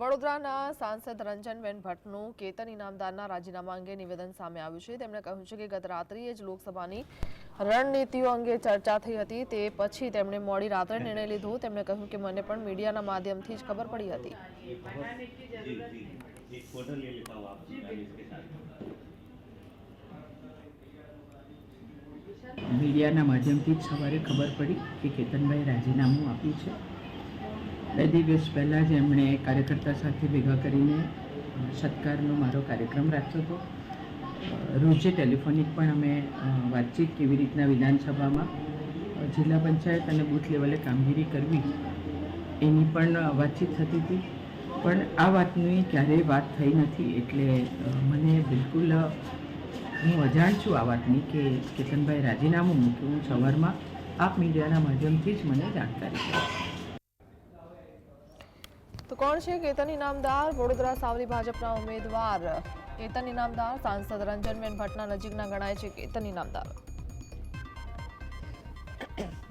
વડોદરાના સાંસદ રંજનબેન ભટ્ટનું કેતન ઇનામદારના રાજીનામા અંગે નિવેદન સામે આવ્યું છે. તેમણે કહ્યું છે કે ગત રાત્રિએ જ લોકસભાની રણનીતિઓ અંગે ચર્ચા થઈ હતી. તે પછી તેમણે મોડી રાત્રે નિર્ણય લીધો. તેમણે કહ્યું કે મને પણ મીડિયાના માધ્યમથી જ ખબર પડી હતી. મીડિયાના માધ્યમથી જ સવારે ખબર પડી કે કેતનભાઈ રાજીનામું આપ્યું છે. બે દિવસ પહેલાં જ એમણે કાર્યકર્તા સાથે ભેગા કરીને સત્કારનો મારો કાર્યક્રમ રાખ્યો હતો. રોજે ટેલિફોનિક પણ અમે વાતચીત કેવી રીતના વિધાનસભામાં જિલ્લા પંચાયત અને બૂથ લેવલે કામગીરી કરવી, એની પણ વાતચીત થતી હતી. પણ આ વાતની ક્યારેય વાત થઈ નથી એટલે મને બિલકુલ હું અજાણ છું આ વાતની કે કેતનભાઈ રાજીનામું મૂક્યું હું સવારમાં આપ મીડિયાના માધ્યમથી જ મને જાણકારી કરી તો કોણ છે? કેતન ઇનામદાર વડોદરા સાવલી ભાજપના ઉમેદવાર. કેતન ઇનામદાર સાંસદ રંજનબેન ભટ્ટના નજીકના ગણાય છે કેતન ઇનામદાર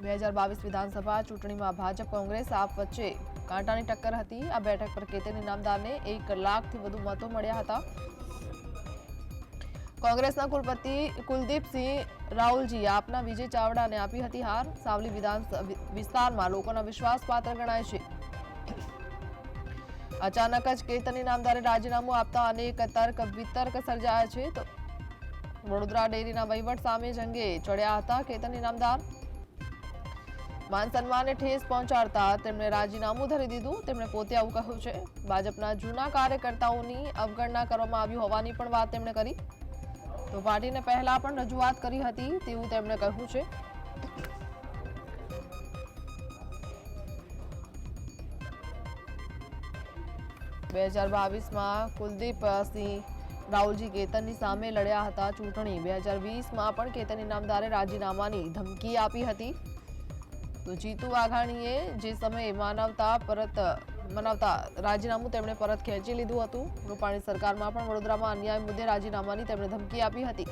બે હજાર બાવીસ વિધાનસભા ચૂંટણીમાં ભાજપ કોંગ્રેસ આપ વચ્ચે કાંટાની ટક્કર હતી. આ બેઠક પર કેતન ઇનામદારને એક લાખથી વધુ મતો મળ્યા હતા. કોંગ્રેસના કુલપતિ કુલદીપસિંહ રાહુલજી આપના વિજય ચાવડાને આપી હતી હાર. સાવલી વિધાન વિસ્તારમાં લોકોના વિશ્વાસપાત્ર ગણાય છે. અચાનક જ કેતની નામદારે રાજીનામું આપતા અનેક તર્ક વિતર્ક સર્જાયા છે. તો વડોદરા ડેરીના વહીવટ સામે જંગે ચડ્યા હતા કેતન ઇનામદાર માન સન્માનને ઠેસ પહોંચાડતા તેમણે રાજીનામું ધરી દીધું. તેમણે પોતે આવું કહ્યું છે. ભાજપના જૂના કાર્યકર્તાઓની અવગણના કરવામાં આવી હોવાની પણ વાત તેમણે કરી. તો પાર્ટીને પહેલા પણ રજૂઆત કરી હતી તેવું તેમણે કહ્યું છે. બે હજાર બાવીસમાં કુલદીપ સિંહ રાહુલજી કેતનની સામે લડ્યા હતા ચૂંટણી. બે હજાર વીસમાં પણ કેતન ઇનામદારે રાજીનામાની ધમકી આપી હતી. તો જીતુ વાઘાણીએ જે સમયે માનવતા પરત, મનાવતા રાજીનામું તેમણે પરત ખેંચી લીધું હતું. રૂપાણી સરકારમાં પણ વડોદરામાં અન્યાય મુદ્દે રાજીનામાની તેમણે ધમકી આપી હતી.